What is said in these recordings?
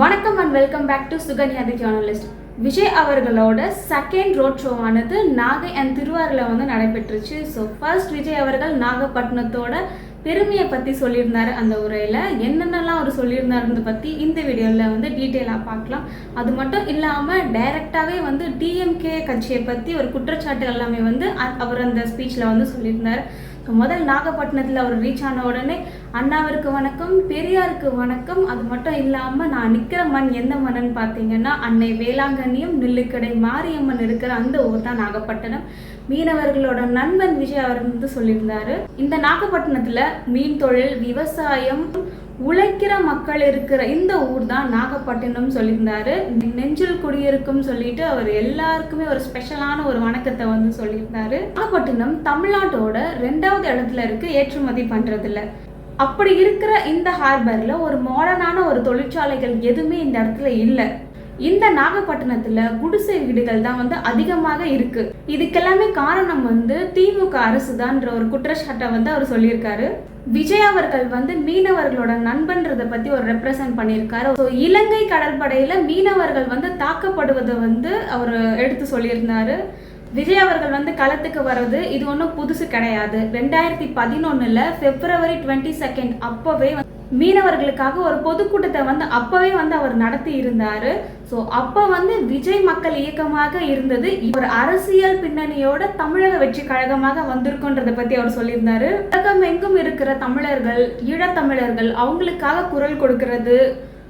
வணக்கம் and welcome back to Sukanya the journalist Vijay அவர்களோட second road ஷோவானது Nagai and திருவாரூரில் வந்து நடைபெற்றுச்சு. ஸோ ஃபர்ஸ்ட் விஜய் அவர்கள் நாகப்பட்டினத்தோட பெருமையை பற்றி சொல்லியிருந்தார் அந்த உரையில். என்னென்னலாம் அவர் சொல்லியிருந்தாருன்றத பற்றி இந்த வீடியோவில் வந்து டீட்டெயிலாக பார்க்கலாம். அது மட்டும் இல்லாமல் டைரெக்டாகவே வந்து டிஎம்கே கட்சியை பற்றி ஒரு குற்றச்சாட்டு எல்லாமே வந்து அவர் அந்த ஸ்பீச்சில் வந்து சொல்லியிருந்தார். முதல் நாகப்பட்டினத்தில் அவர் ரீச் ஆன உடனே அண்ணாவிற்கு வணக்கம் பெரியாருக்கு வணக்கம். அது மட்டும் இல்லாமல் நான் நிற்கிற மண் எந்த மண்ணுன்னு பார்த்தீங்கன்னா அன்னை வேளாங்கண்ணியும் நெல்லுக்கடை மாரியம்மன் இருக்கிற அந்த ஊர் தான் நாகப்பட்டினம். மீனவர்களோட நண்பன் விஜய் அவர் வந்து சொல்லியிருந்தாரு. இந்த நாகப்பட்டினத்தில் மீன் தொழில் விவசாயம் உழைக்கிற மக்கள் இருக்கிற இந்த ஊர் தான் நாகப்பட்டினம் சொல்லியிருந்தாரு. நெஞ்சில் குடியிருக்கும் சொல்லிட்டு அவர் எல்லாருக்குமே ஒரு ஸ்பெஷலான ஒரு வணக்கத்தை வந்து சொல்லியிருந்தாரு. நாகப்பட்டினம் தமிழ்நாட்டோட ரெண்டாவது இடத்துல இருக்கு ஏற்றுமதி பண்றதுல. அப்படி இருக்கிற இந்த ஹார்பர்ல ஒரு மாடர்னான ஒரு தொழிற்சாலைகள் எதுவுமே இந்த இடத்துல இல்லை. இந்த நாகப்பட்டினத்துல குடிசை வீடுகள் தான் வந்து அதிகமாக இருக்கு. இதுக்கெல்லாமே காரணம் வந்து திமுக அரசுதான்ற ஒரு குற்றச்சாட்டை வந்து அவர் சொல்லியிருக்காரு. விஜய் அவர்கள் வந்து மீனவர்களோட நண்பன்றதை பத்தி ஒரு ரெப்ரசன்ட் பண்ணியிருக்காரு. ஸோ இலங்கை கடற்படையில மீனவர்கள் வந்து தாக்கப்படுவதை வந்து அவர் எடுத்து சொல்லியிருந்தாரு. விஜய் அவர்கள் வந்து களத்துக்கு வர்றது இது ஒன்றும் புதுசு கிடையாது. ரெண்டாயிரத்தி பதினொன்னுல பிப்ரவரி டுவெண்ட்டி செகண்ட் அப்போவே வந்து மீனவர்களுக்காக ஒரு பொதுக்கூட்டத்தை வந்து அப்போவே வந்து அவர் நடத்தி இருந்தாரு ஸோ அப்போ வந்து விஜய் மக்கள் இயக்கமாக இருந்தது ஒரு அரசியல் பின்னணியோட தமிழக வெற்றி கழகமாக வந்திருக்குன்றதை பத்தி அவர் சொல்லியிருந்தாரு. உலகம் எங்கும் இருக்கிற தமிழர்கள் ஈழத்தமிழர்கள் அவங்களுக்காக குரல் கொடுக்கறது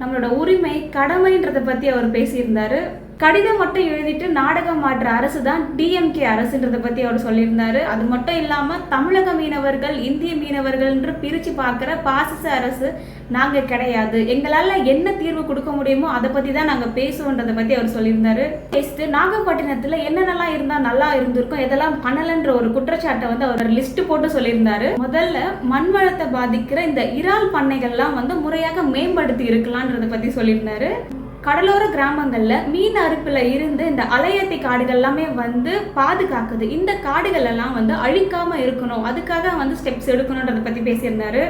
நம்மளோட உரிமை கடமைன்றதை பத்தி அவர் பேசியிருந்தாரு. கடிதம் மட்டும் எழுதிட்டு நாடகம் மாற்ற அரசு தான் டிஎம்கே அரசுன்றதை பத்தி அவர் சொல்லியிருந்தாரு. அது மட்டும் இல்லாம தமிழக மீனவர்கள் இந்திய மீனவர்கள் என்று பிரிச்சு பார்க்குற பாசிச அரசு நாங்க கிடையாது. எங்களால என்ன தீர்வு கொடுக்க முடியுமோ அதை பத்தி தான் நாங்க பேசுவோன்றதை பத்தி அவர் சொல்லியிருந்தாரு. பேசிட்டு நாகப்பட்டினத்துல என்னென்னலாம் இருந்தா நல்லா இருந்திருக்கும் எதெல்லாம் பண்ணலன்ற ஒரு குற்றச்சாட்டை வந்து அவர் லிஸ்ட் போட்டு சொல்லியிருந்தாரு. முதல்ல மண் வளத்தை பாதிக்கிற இந்த இறால் பண்ணைகள்லாம் வந்து முறையாக மேம்படுத்தி இருக்கலான்றதை பத்தி சொல்லியிருந்தாரு. கடலோர கிராமங்களில் மீன் அறுப்பில் இருந்து இந்த அலையத்தி காடுகள் எல்லாமே வந்து பாதுகாக்குது. இந்த காடுகள் எல்லாம் வந்து அழிக்காமல் இருக்கணும். அதுக்காக வந்து ஸ்டெப்ஸ் எடுக்கணுன்றதை பற்றி பேசியிருந்தாரு.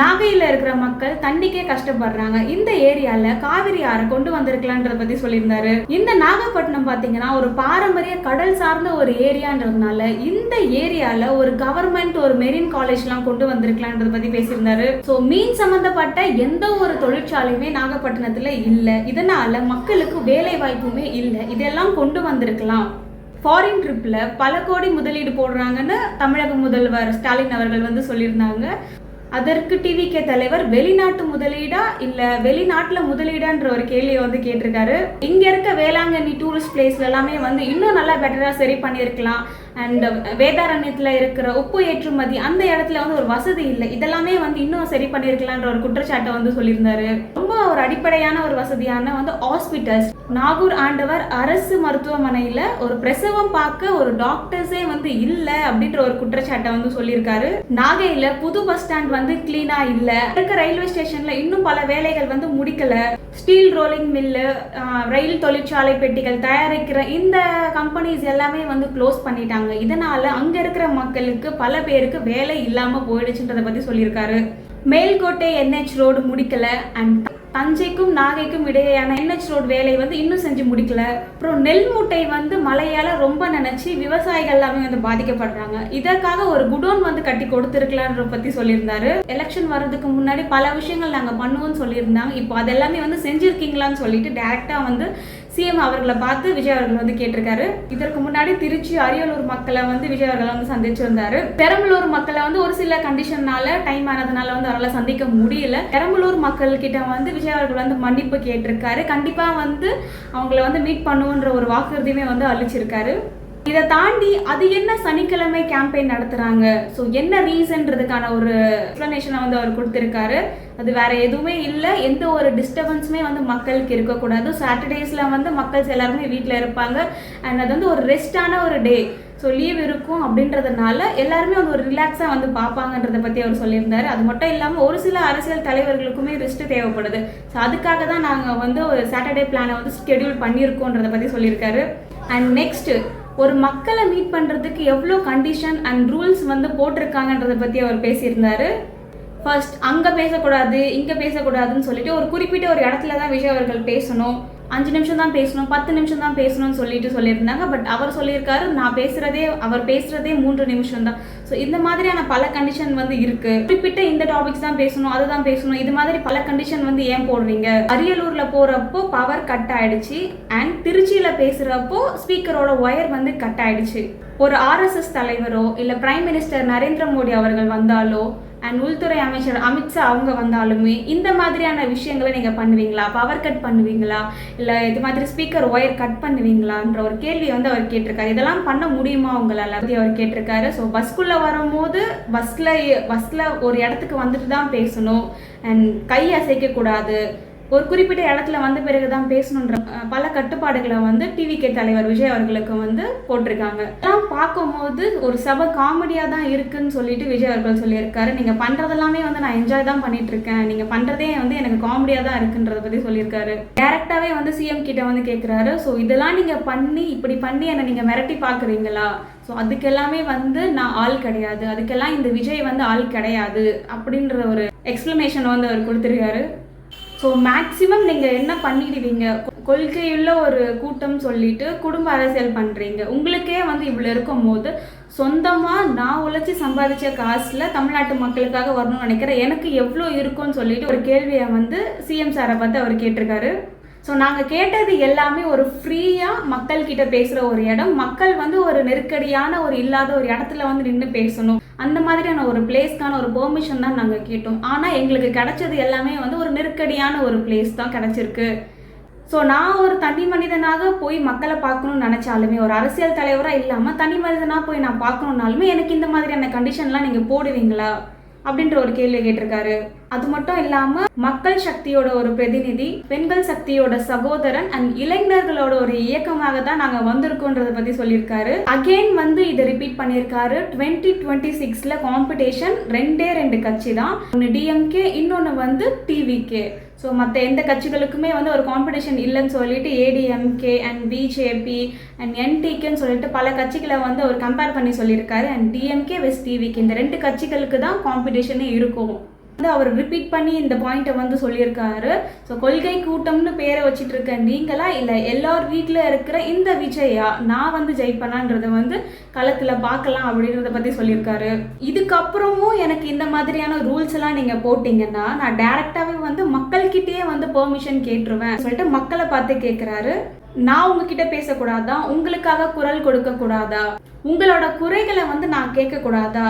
நாகையில் இருக்கிற மக்கள் தண்ணிக்கே கஷ்டப்படுறாங்க. இந்த ஏரியால காவிரி ஆறை கொண்டு வந்திருக்கலான்றத பத்தி சொல்லியிருந்தாரு. இந்த நாகப்பட்டினம் பாத்தீங்கன்னா ஒரு பாரம்பரிய கடல் சார்ந்த ஒரு ஏரியான்றதுனால இந்த ஏரியால ஒரு கவர்மெண்ட் ஒரு மெரின் காலேஜ்லாம் கொண்டு வந்திருக்கலான்றத பத்தி பேசியிருந்தாரு. ஸோ மீன் சம்பந்தப்பட்ட எந்த ஒரு தொழிற்சாலையுமே நாகப்பட்டினத்துல இல்லை. இதனால மக்களுக்கு வேலை வாய்ப்புமே இல்லை. இதெல்லாம் கொண்டு வந்திருக்கலாம். ஃபாரின் ட்ரிப்பில் பல கோடி முதலீடு போடுறாங்கன்னு தமிழக முதல்வர் ஸ்டாலின் அவர்கள் வந்து சொல்லியிருந்தாங்க. அதற்கு டிவிகே தலைவர் வெளிநாட்டு முதலீடா இல்ல வெளிநாட்டுல முதலீடான்ற ஒரு கேள்வியை வந்து கேட்டிருக்காரு. இங்க இருக்க வேளாங்கண்ணி டூரிஸ்ட் பிளேஸ்ல எல்லாமே வந்து இன்னும் நல்லா பெட்டரா சரி பண்ணியிருக்கலாம். அண்ட் வேதாரண்யத்துல இருக்கிற உப்பு ஏற்றுமதி அந்த இடத்துல வந்து ஒரு வசதி இல்லை. இதெல்லாமே வந்து இன்னும் சரி பண்ணியிருக்கலான்ற ஒரு குற்றச்சாட்டை வந்து சொல்லியிருந்தாரு. ஒரு அடிப்படையான ஒரு வசதியான வந்து ஹாஸ்பிட்டல்ஸ் நாகூர் ஆண்டவர் அரசு மருத்துவமனையில் ஒரு பிரசவம் பார்க்க ஒரு டாக்டர்ஸே வந்து இல்லை அப்படின்ற ஒரு குற்றச்சாட்டை வந்து சொல்லியிருக்காரு. நாகையில் புது பஸ் ஸ்டாண்ட் வந்து கிளீனாக இல்லை. இருக்க ரயில்வே ஸ்டேஷனில் இன்னும் பல வேலைகள் வந்து முடிக்கல. ஸ்டீல் ரோலிங் மில்லு ரயில் தொழிற்சாலை பெட்டிகள் தயாரிக்கிற இந்த கம்பெனிஸ் எல்லாமே வந்து க்ளோஸ் பண்ணிட்டாங்க. இதனால அங்கே இருக்கிற மக்களுக்கு பல பேருக்கு வேலை இல்லாமல் போயிடுச்சுன்றதை பற்றி சொல்லியிருக்காரு. மேல்கோட்டை என்ஹெச் ரோடு முடிக்கல அண்ட் தஞ்சைக்கும் நாகைக்கும் இடையேயான என்ஹெச் ரோடு வேலை வந்து இன்னும் செஞ்சு முடிக்கல. அப்புறம் நெல் மூட்டை வந்து மழையால ரொம்ப நினைச்சு விவசாயிகள் எல்லாமே வந்து பாதிக்கப்படுறாங்க. இதற்காக ஒரு குடோன் வந்து கட்டி கொடுத்துருக்கலான்ற பத்தி சொல்லியிருந்தாரு. எலெக்ஷன் வர்றதுக்கு முன்னாடி பல விஷயங்கள் நாங்க பண்ணுவோம்னு சொல்லியிருந்தாங்க. இப்போ அதெல்லாமே வந்து செஞ்சிருக்கீங்களான்னு சொல்லிட்டு டேரெக்டாக வந்து சிஎம் அவர்களை பார்த்து விஜய் அவர்கள் வந்து கேட்டிருக்காரு. இதற்கு முன்னாடி திருச்சி அரியலூர் மக்களை வந்து விஜய் அவர்கள் வந்து சந்திச்சிருந்தாரு பெரம்பலூர் மக்களை வந்து ஒரு சில கண்டிஷன்னால டைம் ஆனதுனால வந்து அவரால் சந்திக்க முடியல. பெரம்பலூர் மக்கள் கிட்ட வந்து விஜய் அவர்கள் வந்து மன்னிப்பு கேட்டிருக்காரு. கண்டிப்பா வந்து அவங்கள வந்து மீட் பண்ணுவோன்ற ஒரு வாக்குறுதியுமே வந்து அளிச்சிருக்காரு. இதை தாண்டி அது என்ன சனிக்கிழமை கேம்பெயின் நடத்துறாங்க? ஸோ என்ன ரீசன்றதுக்கான ஒரு எக்ஸ்பிளனேஷனை வந்து அவர் கொடுத்துருக்காரு. அது வேற எதுவுமே இல்லை. எந்த ஒரு டிஸ்டர்பன்ஸுமே வந்து மக்களுக்கு இருக்கக்கூடாது. சாட்டர்டேஸில் வந்து மக்கள்ஸ் எல்லாருமே வீட்டில் இருப்பாங்க. அண்ட் அது வந்து ஒரு ரெஸ்டான ஒரு டே ஸோ லீவ் இருக்கும் அப்படின்றதுனால எல்லாருமே வந்து ஒரு ரிலாக்ஸாக வந்து பார்ப்பாங்கன்றத பற்றி அவர் சொல்லியிருந்தார். அது மட்டும் இல்லாமல் ஒரு சில அரசியல் தலைவர்களுக்குமே ரெஸ்ட்டு தேவைப்படுது. ஸோ அதுக்காக தான் நாங்கள் வந்து ஒரு சாட்டர்டே பிளானை வந்து ஸ்கெடியூல் பண்ணியிருக்கோன்றதை பற்றி சொல்லியிருக்காரு. அண்ட் நெக்ஸ்ட்டு ஒரு மக்களை மீட் பண்ணுறதுக்கு எவ்வளோ கண்டிஷன் அண்ட் ரூல்ஸ் வந்து போட்டிருக்காங்கன்றதை பற்றி அவர் பேசியிருந்தாரு. ஃபர்ஸ்ட் அங்கே பேசக்கூடாது இங்கே பேசக்கூடாதுன்னு சொல்லிட்டு ஒரு குறிப்பிட்ட ஒரு இடத்துல தான் விஜய் அவர்கள் பேசணும். அஞ்சு நிமிஷம் தான் பேசணும் பத்து நிமிஷம் தான் பேசணும்னு சொல்லிட்டு சொல்லியிருந்தாங்க. பட் அவர் சொல்லியிருக்காரு நான் பேசுறதே அவர் பேசுறதே மூன்று நிமிஷம் தான். ஸோ இந்த மாதிரியான பல கண்டிஷன் வந்து இருக்கு. குறிப்பிட்ட இந்த டாபிக்ஸ் தான் பேசணும் அதுதான் பேசணும். இது மாதிரி பல கண்டிஷன் வந்து ஏன் போடுறீங்க? அரியலூர்ல போறப்போ பவர் கட் ஆயிடுச்சு. அண்ட் திருச்சியில பேசுறப்போ ஸ்பீக்கரோட ஒயர் வந்து கட் ஆயிடுச்சு. ஒரு ஆர்எஸ்எஸ் தலைவரோ இல்லை பிரைம் மினிஸ்டர் நரேந்திர மோடி அவர்கள் வந்தாலோ அண்ட் உள்துறை அமைச்சர் அமித்ஷா அவங்க வந்தாலுமே இந்த மாதிரியான விஷயங்களை நீங்கள் பண்ணுவீங்களா? பவர் கட் பண்ணுவீங்களா? இல்லை இது மாதிரி ஸ்பீக்கர் ஒயர் கட் பண்ணுவீங்களான்ற ஒரு கேள்வி வந்து அவர் கேட்டிருக்காரு. இதெல்லாம் பண்ண முடியுமா உங்களால்? அப்படி அவர் கேட்டிருக்காரு. ஸோ பஸ்க்குள்ளே வரும்போது பஸ்ஸில் பஸ்ஸில் ஒரு இடத்துக்கு வந்துட்டு தான் பேசணும். அண்ட் கை அசைக்கக்கூடாது. ஒரு குறிப்பிட்ட இடத்துல வந்த பிறகு தான் பேசணுன்ற பல கட்டுப்பாடுகளை வந்து டிவிகே தலைவர் விஜய் அவர்களுக்கு வந்து போட்டிருக்காங்க. இதெல்லாம் பார்க்கும்போது ஒரு சப காமெடியாக தான் இருக்குன்னு சொல்லிட்டு விஜய் அவர்கள் சொல்லியிருக்காரு. நீங்கள் பண்ணுறதெல்லாமே வந்து நான் என்ஜாய் தான் பண்ணிட்டு இருக்கேன் நீங்கள் பண்ணுறதே வந்து எனக்கு காமெடியாக தான் இருக்குன்றத பற்றி சொல்லியிருக்காரு. டேரெக்டாகவே வந்து சிஎம் கிட்ட வந்து கேட்குறாரு ஸோ இதெல்லாம் நீங்கள் பண்ணி இப்படி பண்ணி என்னை நீங்கள் மிரட்டி பார்க்குறீங்களா? ஸோ அதுக்கெல்லாமே வந்து நான் ஆள் கிடையாது. அதுக்கெல்லாம் இந்த விஜய் வந்து ஆள் கிடையாது. அப்படின்ற ஒரு எக்ஸ்பிளனேஷன் வந்து அவர் கொடுத்துருக்காரு. ஸோ மேக்ஸிமம் நீங்கள் என்ன பண்ணிடுவீங்க? கொள்கையுள்ள ஒரு கூட்டம் சொல்லிட்டு குடும்ப அரசியல் பண்ணுறீங்க உங்களுக்கே வந்து இவ்வளோ இருக்கும்போது சொந்தமாக நான் உழைச்சி சம்பாதிச்ச காசில் தமிழ்நாட்டு மக்களுக்காக வரணும்னு நினைக்கிறேன். எனக்கு எவ்வளோ இருக்கும்னு சொல்லிட்டு ஒரு கேள்வியை வந்து சிஎம் சாரை பார்த்து அவர் கேட்டிருக்காரு. ஸோ நாங்கள் கேட்டது எல்லாமே ஒரு ஃப்ரீயாக மக்கள்கிட்ட பேசுகிற ஒரு இடம். மக்கள் வந்து ஒரு நெருக்கடியான ஒரு இல்லாத ஒரு இடத்துல வந்து நின்று பேசணும். அந்த மாதிரியான ஒரு பிளேஸ்க்கான ஒரு பெர்மிஷன் தான் நாங்கள் கேட்டோம். ஆனால் எங்களுக்கு கிடைச்சது எல்லாமே வந்து ஒரு நெருக்கடியான ஒரு பிளேஸ் தான் கிடைச்சிருக்கு. ஸோ நான் ஒரு தனி மனிதனாக போய் மக்களை பார்க்கணும்னு நினச்சாலுமே ஒரு அரசியல் தலைவராக இல்லாமல் தனி மனிதனாக போய் நான் பார்க்கணுன்னாலுமே எனக்கு இந்த மாதிரியான கண்டிஷன்லாம் நீங்கள் போடுவீங்களா? அப்படின்ற ஒரு கேள்வி கேட்டிருக்காரு. அது மட்டும் இல்லாம மக்கள் சக்தியோட ஒரு பிரதிநிதி பெண்கள் சக்தியோட சகோதரன் அண்ட் இளைஞர்களோட ஒரு இயக்கமாக தான் நாங்க வந்திருக்கோன்றத பத்தி சொல்லியிருக்காரு. அகைன் வந்து இதை ரிப்பீட் பண்ணியிருக்காரு. டுவெண்ட்டி டுவெண்ட்டி சிக்ஸ்ல காம்படிஷன் ரெண்டே ரெண்டு கட்சி தான். ஒன்று டிஎம்கே இன்னொன்று வந்து டிவிகே ஸோ மற்ற எந்த கட்சிகளுக்குமே வந்து ஒரு காம்படிஷன் இல்லைன்னு சொல்லிட்டு A D M K and B J P and என்டிகேன்னு சொல்லிட்டு பல கட்சிகளை வந்து அவர் கம்பேர் பண்ணி சொல்லியிருக்காரு. அண்ட் டிஎம்கே வெஸ்ட் டிவிக்கு இந்த ரெண்டு கட்சிகளுக்கு தான் காம்படிஷனே இருக்கும். வந்து அவர் ரிப்பீட் பண்ணி இந்த பாயிண்ட்டை வந்து சொல்லியிருக்காரு. ஸோ கொள்கை கூட்டம்னு பேரை வச்சுட்டு இருக்க நீங்களா? இல்லை எல்லார் வீட்டில் இருக்கிற இந்த விஜயா நான் வந்து ஜெயிப்பனான்றத வந்து களத்தில் பார்க்கலாம் அப்படின்றத பற்றி சொல்லியிருக்காரு. இதுக்கப்புறமும் எனக்கு இந்த மாதிரியான ரூல்ஸ் எல்லாம் நீங்கள் போட்டிங்கன்னா நான் டேரெக்டாகவே வந்து மக்கள்கிட்டயே வந்து பெர்மிஷன் கேட்டுருவேன். சொல்லிட்டு மக்களை பார்த்து கேட்குறாரு நான் உங்ககிட்ட பேசக்கூடாதா? உங்களுக்காக குரல் கொடுக்க கூடாதா உங்களோட குறைகளை வந்து நான் கேட்க கூடாதா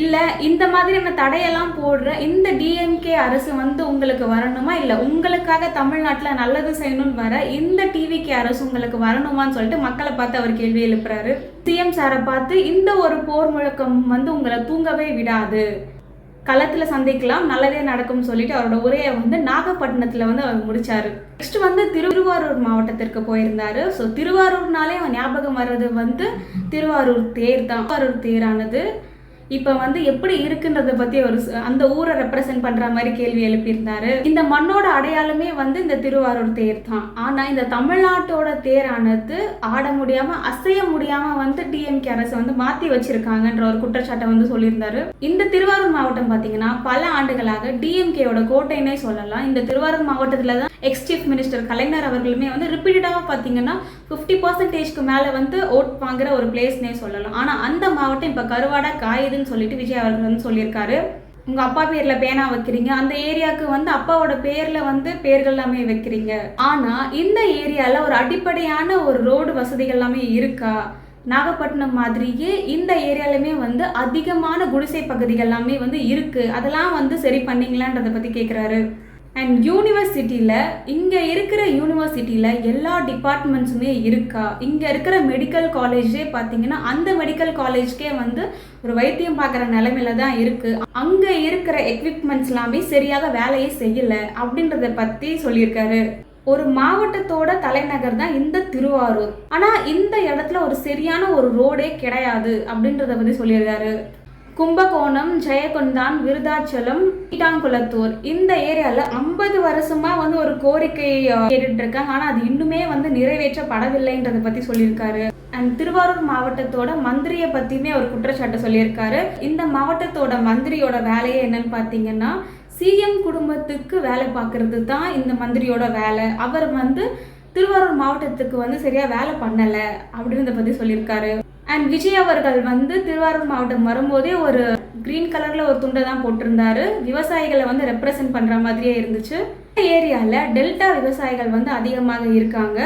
இல்லை இந்த மாதிரியான தடையெல்லாம் போடுற இந்த டிஎம்கே அரசு வந்து உங்களுக்கு வரணுமா? இல்லை உங்களுக்காக தமிழ்நாட்டில் நல்லது செய்யணும்னு வர இந்த டிவிகே அரசு உங்களுக்கு வரணுமான்னு சொல்லிட்டு மக்களை பார்த்து அவர் கேள்வி எழுப்புறாரு. சிஎம் சாரை பார்த்து இந்த ஒரு போர் முழக்கம் வந்து உங்களை தூங்கவே விடாது. களத்தில் சந்திக்கலாம் நல்லதே நடக்கும்னு சொல்லிட்டு அவரோட உரையை வந்து நாகப்பட்டினத்தில் வந்து அவர் முடிச்சாரு. நெக்ஸ்ட் வந்து திருவாரூர் மாவட்டத்திற்கு போயிருந்தாரு. ஸோ திருவாரூர்னாலே அவன் ஞாபகம் வர்றது வந்து திருவாரூர் தேர் தான். திருவாரூர் தேரானது. இப்போ வந்து எப்படி இருக்குன்றத பத்தி ஒரு அந்த ஊரை ரெப்ரசென்ட் பண்ற மாதிரி கேள்வி எழுப்பியிருந்தாரு. இந்த மண்ணோட அடையாளமே வந்து இந்த திருவாரூர் தேர் தான். ஆனா இந்த தமிழ்நாட்டோட தேரானது ஆட முடியாம அசைய முடியாம வந்து டிஎம்கே அரசு வந்து மாத்தி வச்சிருக்காங்கன்ற ஒரு குற்றச்சாட்டை வந்து சொல்லியிருந்தாரு. இந்த திருவாரூர் மாவட்டம் பாத்தீங்கன்னா பல ஆண்டுகளாக டிஎம்கேயோட கோட்டைன்னே சொல்லலாம். இந்த திருவாரூர் மாவட்டத்துல தான் எக்ஸ் சீஃப் மினிஸ்டர் கலைஞர் அவர்களுமே வந்து ரிப்பீட்டடாக பார்த்தீங்கன்னா ஃபிஃப்டி பர்சன்டேஜ்க்கு மேலே வந்து ஓட் வாங்குற ஒரு பிளேஸ்னே சொல்லலாம். ஆனால் அந்த மாவட்டம் இப்போ கருவாடா காயுதுன்னு சொல்லிட்டு விஜய் அவர்கள் வந்து சொல்லியிருக்காரு. உங்க அப்பா பேர்ல பேனா வைக்கிறீங்க. அந்த ஏரியாவுக்கு வந்து அப்பாவோட பேர்ல வந்து பேர்கள் எல்லாமே வைக்கிறீங்க. ஆனா இந்த ஏரியால ஒரு அடிப்படையான ஒரு ரோடு வசதிகள் எல்லாமே இருக்கா? நாகப்பட்டினம் மாதிரியே இந்த ஏரியாலுமே வந்து அதிகமான குடிசை பகுதிகள் எல்லாமே வந்து இருக்கு. அதெல்லாம் வந்து சரி பண்ணீங்களான்றதை பத்தி கேக்குறாரு. அண்ட் யூனிவர்சிட்டியில் இங்கே இருக்கிற யூனிவர்சிட்டியில் எல்லா டிபார்ட்மெண்ட்ஸுமே இருக்கா? இங்கே இருக்கிற மெடிக்கல் காலேஜே பார்த்தீங்கன்னா அந்த மெடிக்கல் காலேஜ்க்கே வந்து ஒரு வைத்தியம் பார்க்குற நிலைமையில தான் இருக்குது அங்கே இருக்கிற எக்யூப்மெண்ட்ஸ் எல்லாமே சரியாக வேலையை செய்யலை அப்படின்றத பற்றி சொல்லியிருக்காரு. ஒரு மாவட்டத்தோட தலைநகர் தான் இந்த திருவாரூர். ஆனால் இந்த இடத்துல ஒரு சரியான ஒரு ரோடே கிடையாது அப்படின்றத பற்றி சொல்லியிருக்காரு. கும்பகோணம் ஜெயகுந்தான் விருதாச்சலம் ஈட்டாங்குளத்தூர் இந்த ஏரியாவில் ஐம்பது வருஷமாக வந்து ஒரு கோரிக்கை கேட்டுட்டு இருக்காங்க ஆனால் அது இன்னுமே வந்து நிறைவேற்றப்படவில்லைன்றதை பற்றி சொல்லியிருக்காரு. அண்ட் திருவாரூர் மாவட்டத்தோட மந்திரியை பற்றியுமே அவர் குற்றச்சாட்டு சொல்லியிருக்காரு. இந்த மாவட்டத்தோட மந்திரியோட வேலையே என்னன்னு பார்த்தீங்கன்னா சிஎம் குடும்பத்துக்கு வேலை பார்க்கறது தான் இந்த மந்திரியோட வேலை. அவர் வந்து திருவாரூர் மாவட்டத்துக்கு வந்து சரியாக வேலை பண்ணலை அப்படின்றத பற்றி சொல்லியிருக்காரு. அண்ட் விஜய் அவர்கள் வந்து திருவாரூர் மாவட்டம் வரும்போதே ஒரு கிரீன் கலரில் ஒரு துண்டை தான் போட்டிருந்தாரு. விவசாயிகளை வந்து ரெப்ரசன்ட் பண்ணுற மாதிரியே இருந்துச்சு. ஏரியாவில் டெல்டா விவசாயிகள் வந்து அதிகமாக இருக்காங்க.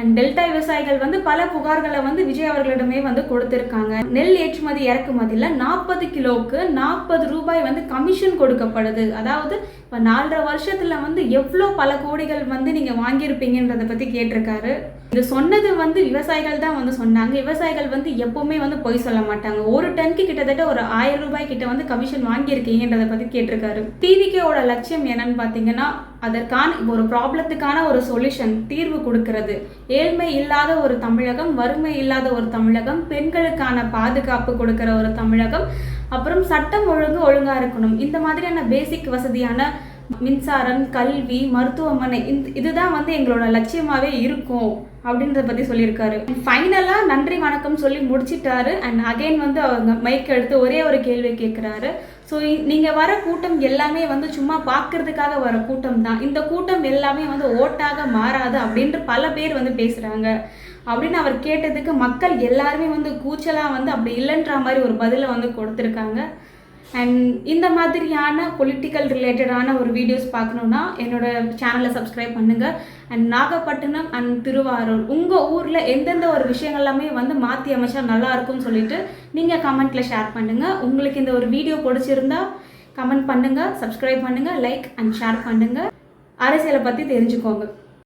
அண்ட் டெல்டா விவசாயிகள் வந்து பல புகார்களை வந்து விஜய் அவர்களிடமே வந்து கொடுத்துருக்காங்க. நெல் ஏற்றுமதி இறக்குமதியில் நாற்பது கிலோவுக்கு நாற்பது ரூபாய் வந்து கமிஷன் கொடுக்கப்படுது. அதாவது இப்போ நாலரை வருஷத்தில் வந்து எவ்வளோ பல கோடிகள் வந்து நீங்கள் வாங்கியிருப்பீங்கன்றதை பற்றி கேட்டிருக்காரு. இது சொன்னது வந்து விவசாயிகள் தான் வந்து சொன்னாங்க. விவசாயிகள் வந்து எப்பவுமே வந்து பொய் சொல்ல மாட்டாங்க. ஒரு டன்க்கு கிட்டத்தட்ட ஒரு ஆயிரம் ரூபாய் கிட்ட வந்து கமிஷன் வாங்கியிருக்கீங்கன்றதை பத்தி கேட்டிருக்காரு. டிவிகேவோட லட்சியம் என்னன்னு பார்த்தீங்கன்னா அதற்கான ஒரு ப்ராப்ளத்துக்கான ஒரு சொல்யூஷன் தீர்வு கொடுக்கிறது. ஏழ்மை இல்லாத ஒரு தமிழகம் வறுமை இல்லாத ஒரு தமிழகம் பெண்களுக்கான பாதுகாப்பு கொடுக்கிற ஒரு தமிழகம் அப்புறம் சட்டம் ஒழுங்கு ஒழுங்கா இருக்கணும். இந்த மாதிரியான பேசிக் வசதியான மின்சாரம் கல்வி மருத்துவமனை இந்த இதுதான் வந்து எங்களோட லட்சியமாகவே இருக்கும் அப்படின்றத பத்தி சொல்லியிருக்காரு. ஃபைனலாக நன்றி வணக்கம் சொல்லி முடிச்சிட்டாரு. அண்ட் அகைன் வந்து அவங்க மைக் எடுத்து ஒரே ஒரு கேள்வி கேட்குறாரு ஸோ நீங்கள் வர கூட்டம் எல்லாமே வந்து சும்மா பார்க்கறதுக்காக வர கூட்டம் தான். இந்த கூட்டம் எல்லாமே வந்து ஓட்டாக மாறாது அப்படின்ற பல பேர் வந்து பேசுகிறாங்க அப்படின்னு அவர் கேட்டதுக்கு மக்கள் எல்லாருமே வந்து கூச்சலாக வந்து அப்படி இல்லைன்ற மாதிரி ஒரு பதிலை வந்து கொடுத்துருக்காங்க. அண்ட் இந்த மாதிரியான பொலிட்டிக்கல் ரிலேட்டடான ஒரு வீடியோஸ் பார்க்கணுன்னா என்னோட சேனலை சப்ஸ்கிரைப் பண்ணுங்கள் அண்ட் நாகப்பட்டினம் அண்ட் திருவாரூர் உங்கள் ஊரில் எந்தெந்த ஒரு விஷயங்கள் எல்லாமே வந்து மாற்றி அமைச்சா நல்லா இருக்கும்னு சொல்லிட்டு நீங்கள் கமெண்ட்டில் ஷேர் பண்ணுங்கள் உங்களுக்கு இந்த ஒரு வீடியோ பிடிச்சிருந்தா கமெண்ட் பண்ணுங்கள் சப்ஸ்கிரைப் பண்ணுங்கள் லைக் அண்ட் ஷேர் பண்ணுங்கள் அரசியலை பற்றி தெரிஞ்சுக்கோங்க.